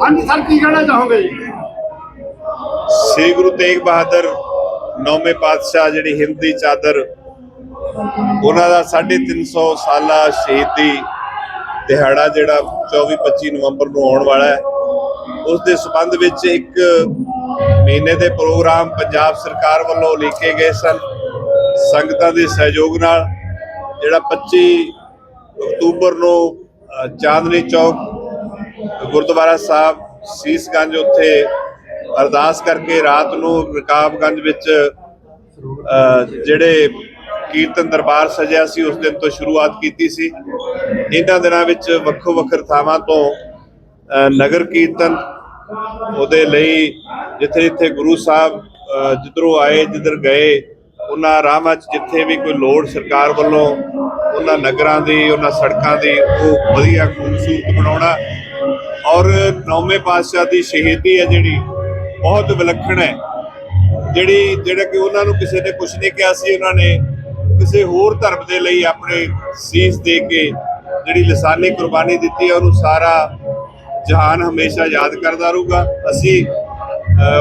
ਹਾਂਜੀ, ਸਰ, ਕੀ ਕਹਿਣਾ ਚਾਹੋਗੇ ਜੀ? ਸ੍ਰੀ ਗੁਰੂ ਤੇਗ ਬਹਾਦਰ ਨੌਵੇਂ ਪਾਤਸ਼ਾਹ ਜਿਹੜੀ ਹਿੰਦ ਦੀ ਚਾਦਰ, ਉਹਨਾਂ ਦਾ 350 ਸਾਲਾ ਸ਼ਹੀਦੀ ਦਿਹਾੜਾ ਜਿਹੜਾ 24 25 ਨਵੰਬਰ ਨੂੰ ਆਉਣ ਵਾਲਾ ਹੈ। ਉਸ ਦੇ ਸਬੰਧ ਵਿੱਚ ਇੱਕ ਮਹੀਨੇ ਦੇ ਪ੍ਰੋਗਰਾਮ ਪੰਜਾਬ ਸਰਕਾਰ ਵੱਲੋਂ ਲਿਖੇ ਗਏ ਸਨ। ਸੰਗਤਾਂ ਦੇ ਸਹਿਯੋਗ ਨਾਲ ਜਿਹੜਾ 25 ਅਕਤੂਬਰ ਨੂੰ ਚਾਂਦਨੀ ਚੌਕ, ਗੁਰਦੁਆਰਾ ਸਾਹਿਬ, ਸੀਸਗੰਜ ਉੱਥੇ ਅਰਦਾਸ ਕਰਕੇ ਰਾਤ ਨੂੰ ਰਕਾਬਗੰਜ ਵਿੱਚ ਜਿਹੜੇ ਕੀਰਤਨ ਦਰਬਾਰ ਸਜਿਆ ਸੀ, ਉਸ ਦਿਨ ਤੋਂ ਸ਼ੁਰੂਆਤ ਕੀਤੀ ਸੀ। ਇਹਨਾਂ ਦਿਨਾਂ ਵਿੱਚ ਵੱਖੋ ਵੱਖਰ ਥਾਵਾਂ ਤੋਂ ਨਗਰ ਕੀਰਤਨ ਉਹਦੇ ਲਈ ਜਿੱਥੇ ਜਿੱਥੇ ਗੁਰੂ ਸਾਹਿਬ ਜਿੱਧਰੋਂ ਆਏ, ਜਿੱਧਰ ਗਏ ਉਹਨਾਂ ਰਾਹਾਂ 'ਚ ਜਿੱਥੇ ਵੀ ਕੋਈ ਲੋੜ ਸਰਕਾਰ ਵੱਲੋਂ ਉਹਨਾਂ ਨਗਰਾਂ ਦੀ, ਉਹਨਾਂ ਸੜਕਾਂ ਦੀ, ਉਹ ਵਧੀਆ ਖੂਬਸੂਰਤ ਬਣਾਉਣਾ। ਔਰ ਨੌਵੇਂ ਪਾਤਸ਼ਾਹ ਦੀ ਸ਼ਹੀਦੀ ਹੈ ਜਿਹੜੀ, ਬਹੁਤ ਵਿਲੱਖਣ ਹੈ। ਜਿਹੜੀ, ਜਿਹੜਾ ਕਿ ਉਹਨਾਂ ਨੂੰ ਕਿਸੇ ਨੇ ਕੁਝ ਨਹੀਂ ਕਿਹਾ ਸੀ ਉਹਨਾਂ ਨੇ, ਕਿਸੇ ਹੋਰ ਧਰਮ ਦੇ ਲਈ ਆਪਣੇ ਸੀਸ ਦੇ ਕੇ ਜਿਹੜੀ ਲਸਾਨੀ ਕੁਰਬਾਨੀ ਦਿੱਤੀ ਹੈ, ਉਹਨੂੰ ਸਾਰਾ ਜਹਾਨ ਹਮੇਸ਼ਾ ਯਾਦ ਕਰਦਾ ਰਹੂਗਾ। ਅਸੀਂ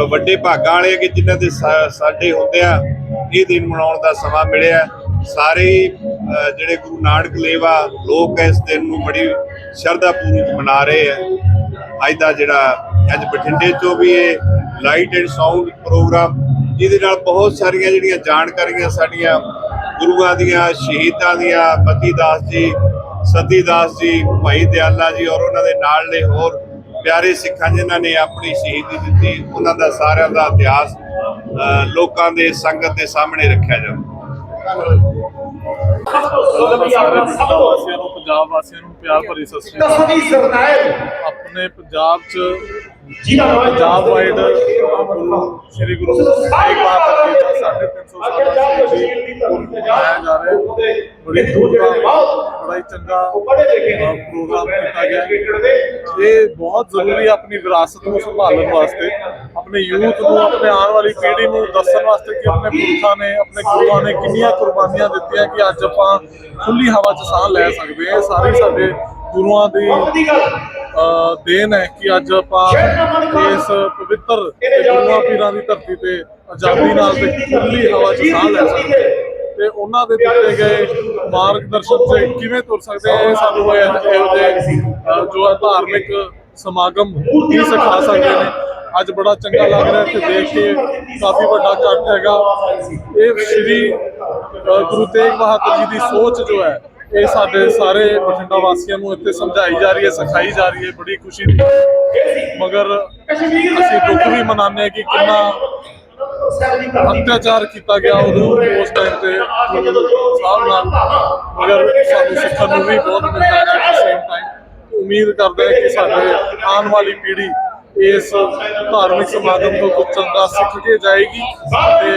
ਵੱਡੇ ਭਾਗਾਂ ਵਾਲੇ ਕਿ ਜਿਨ੍ਹਾਂ ਦੇ ਸਾ- ਸਾਡੇ ਹੁੰਦਿਆਂ ਇਹ ਦਿਨ ਮਨਾਉਣ ਦਾ ਸਮਾਂ ਮਿਲਿਆ ਸਾਰੇ ਹੀ, ਜਿਹੜੇ ਗੁਰੂ ਨਾਨਕ ਲੇਵਾ ਲੋਕ ਇਸ ਦਿਨ ਨੂੰ ਬੜੀ ਸ਼ਰਧਾ ਪੂਰਵਕ ਮਨਾ ਰਹੇ ਆ ਅੱਜ ਦਾ ਜਿਹੜਾ ਅੱਜ ਬਠਿੰਡੇ ਤੋਂ ਵੀ ਇਹ ਲਾਈਟ ਐਂਡ ਸਾਊਂਡ ਪ੍ਰੋਗਰਾਮ ਜਿਹਦੇ ਨਾਲ ਬਹੁਤ ਸਾਰੀਆਂ ਜਿਹੜੀਆਂ ਜਾਣਕਾਰੀਆਂ ਸਾਡੀਆਂ ਗੁਰੂਆਂ ਦੀਆਂ ਸ਼ਹੀਦਾਂ ਦੀਆਂ ਪਤੀ ਦਾਸ ਜੀ ਸਤੀ ਦਾਸ ਜੀ ਭਾਈ ਦਿਆਲਾ ਜੀ ਔਰ ਉਹਨਾਂ ਦੇ ਨਾਲ ਨੇ ਹੋਰ ਪਿਆਰੇ ਸਿੱਖਾਂ ਜਿਨ੍ਹਾਂ ਨੇ ਆਪਣੀ ਸ਼ਹੀਦੀ ਦਿੱਤੀ ਉਹਨਾਂ ਦਾ ਸਾਰਿਆਂ ਦਾ ਇਤਿਹਾਸ ਲੋਕਾਂ ਦੇ ਸੰਗਤ ਦੇ ਸਾਹਮਣੇ ਰੱਖਿਆ ਜਾਵੇ। ਸਾਰੇ ਪਿੰਡਾਂ ਵਾਸੀਆਂ ਨੂੰ ਪੰਜਾਬ ਵਾਸੀਆਂ ਨੂੰ ਪਿਆਰ ਭਰੀ ਸਤਿ ਸ੍ਰੀ ਅਕਾਲ। ਦਸਵੀਂ ਸਰਦਾਰ ਆਪਣੇ ਪੰਜਾਬ 'ਚ ਜਿਹਦਾ ਪੰਜਾਬ ਵਾਈਡ ਸ੍ਰੀ ਗੁਰੂ ਤੇਗ ਬਹਾਦਰ ਜੀ ਦਾ ਸਾਡੇ 300 ਸਾਲਾ ਮਨਾਇਆ ਜਾ ਰਿਹਾ। ਹੈ ਬੜੀ ਬੜਾ ਹੀ ਚੰਗਾ ਪ੍ਰੋਗਰਾਮ ਕੀਤਾ ਗਿਆ। ਇਹ ਬਹੁਤ ਜ਼ਰੂਰੀ ਹੈ ਆਪਣੀ ਵਿਰਾਸਤ ਨੂੰ ਸੰਭਾਲਣ ਵਾਸਤੇ। ਆਪਣੇ ਯੂਥ ਨੂੰ ਆਪਣੇ ਆਉਣ ਵਾਲੀ ਪੀੜ੍ਹੀ ਨੂੰ ਦੱਸਣ ਵਾਸਤੇ ਕਿ ਆਪਣੇ ਪੁਰਖਾਂ ਨੇ ਆਪਣੇ ਗੁਰੂਆਂ ਨੇ ਕਿੰਨੀਆਂ ਕੁਰਬਾਨੀਆਂ ਦਿੱਤੀਆਂ ਕਿ ਅੱਜ ਆਪਾਂ ਖੁੱਲੀ ਹਵਾ 'ਚ ਸਾਹ ਲੈ ਸਕਦੇ ਹਾਂ ਇਹ ਸਾਰੀ ਸਾਡੇ ਗੁਰੂਆਂ ਦੀ ਅ, ਦੇਣ ਹੈ ਕਿ ਅੱਜ ਆਪਾਂ ਇਸ ਪਵਿੱਤਰ ਗੁਰੂਆਂ ਪੀਰਾਂ ਦੀ ਧਰਤੀ ਤੇ ਆਜ਼ਾਦੀ ਨਾਲ ਤੇ ਖੁੱਲੀ ਹਵਾ 'ਚ ਸਾਹ ਲੈ ਸਕਦੇ ਹਾਂ। ਤੇ ਉਹਨਾਂ ਦੇ ਦਿੱਤੇ ਗਏ ਮਾਰਗਦਰਸ਼ਨ 'ਚ ਕਿਵੇਂ ਤੁਰ ਸਕਦੇ ਹਾਂ ਇਹ ਸਾਨੂੰ ਇਹ ਇਹੋ ਜਿਹੇ ਜੋ ਹੈ ਧਾਰਮਿਕ ਸਮਾਗਮ ਹੀ ਸਿਖਾ ਸਕਦੇ ਨੇ ਅੱਜ ਬੜਾ ਚੰਗਾ ਲੱਗ ਰਿਹਾ ਇੱਥੇ ਦੇਖ ਕੇ, ਕਾਫੀ ਵੱਡਾ ਇਕੱਠ ਹੈਗਾ। ਇਹ ਸ਼੍ਰੀ ਗੁਰੂ ਤੇਗ ਬਹਾਦਰ ਜੀ ਦੀ ਸੋਚ ਜੋ ਹੈ, ਇਹ ਸਾਡੇ ਸਾਰੇ ਬਠਿੰਡਾ ਵਾਸੀਆਂ ਨੂੰ ਇੱਥੇ ਸਮਝਾਈ ਜਾ ਰਹੀ ਹੈ, ਸਿਖਾਈ ਜਾ ਰਹੀ ਹੈ, ਬੜੀ ਖੁਸ਼ੀ ਦੀ। ਮਗਰ ਅਸੀਂ ਦੁੱਖ ਵੀ ਮਨਾਉਂਦੇ ਹਾਂ ਕਿ ਕਿੰਨਾ ਅਤਿਆਚਾਰ ਕੀਤਾ ਗਿਆ ਉਦੋਂ, ਉਸ ਟਾਈਮ ਤੇ, ਗੁਰੂ ਸਾਹਿਬ ਨਾਲ। ਮਗਰ ਸਾਨੂੰ ਸਿੱਖਣ ਨੂੰ ਵੀ ਬਹੁਤ ਮਿਲਦਾ ਹੈ ਐਟ ਸੇਮ ਟਾਈਮ ਉਮੀਦ ਕਰਦੇ ਹਾਂ ਕਿ ਸਾਡੇ ਆਉਣ ਵਾਲੀ ਪੀੜ੍ਹੀ ਇਸ ਧਾਰਮਿਕ ਸਮਾਗਮ ਤੋਂ ਕੁਝ ਚੰਗਾ ਸਿੱਖ ਕੇ ਜਾਏਗੀ ਤੇ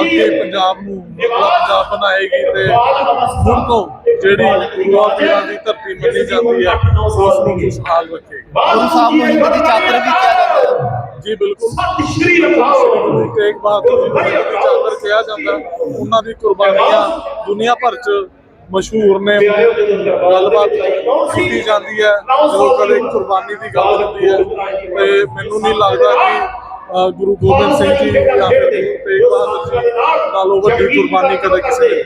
ਅੱਗੇ ਪੰਜਾਬ ਨੂੰ ਪੰਜਾਬ ਬਣਾਏਗੀ ਤੇ ਹੁਣ ਤੋਂ ਜਿਹੜੀ ਗੁਰੂਆਂ ਪੀਰਾਂ ਦੀ ਧਰਤੀ ਮੰਨੀ ਜਾਂਦੀ ਹੈ ਉਸ ਨੂੰ ਖੁਸ਼ਹਾਲ ਰੱਖੇਗੀ ਗੁਰੂ ਸਾਹਿਬ ਨੂੰ ਹਿੰਦ ਦੀ ਚਾਦਰ ਵੀ ਕਿਹਾ ਜਾਂਦਾ ਹੈ। ਜੀ ਬਿਲਕੁਲ। ਸ਼੍ਰੀ ਗੁਰੂ ਤੇਗ ਬਹਾਦਰ ਜੀ ਨੂੰ ਚਾਦਰ ਕਿਹਾ ਜਾਂਦਾ ਉਹਨਾਂ ਦੀ ਕੁਰਬਾਨੀਆਂ ਦੁਨੀਆ ਭਰ 'ਚ ਮਸ਼ਹੂਰ ਨੇ ਗੱਲਬਾਤ ਕੀਤੀ ਜਾਂਦੀ ਹੈ। ਜਦੋਂ ਕਦੇ ਕੁਰਬਾਨੀ ਦੀ ਗੱਲ ਹੁੰਦੀ ਹੈ। ਤੇ ਮੈਨੂੰ ਨਹੀਂ ਲੱਗਦਾ ਕਿ ਗੁਰੂ ਗੋਬਿੰਦ ਸਿੰਘ ਜੀ ਜਾਂ ਫਿਰ ਗੁਰੂ ਤੇਗ ਬਹਾਦਰ ਜੀ ਨਾਲੋਂ ਵੱਡੀ ਕੁਰਬਾਨੀ ਕਦੇ ਕਿਸੇ ਨੇ।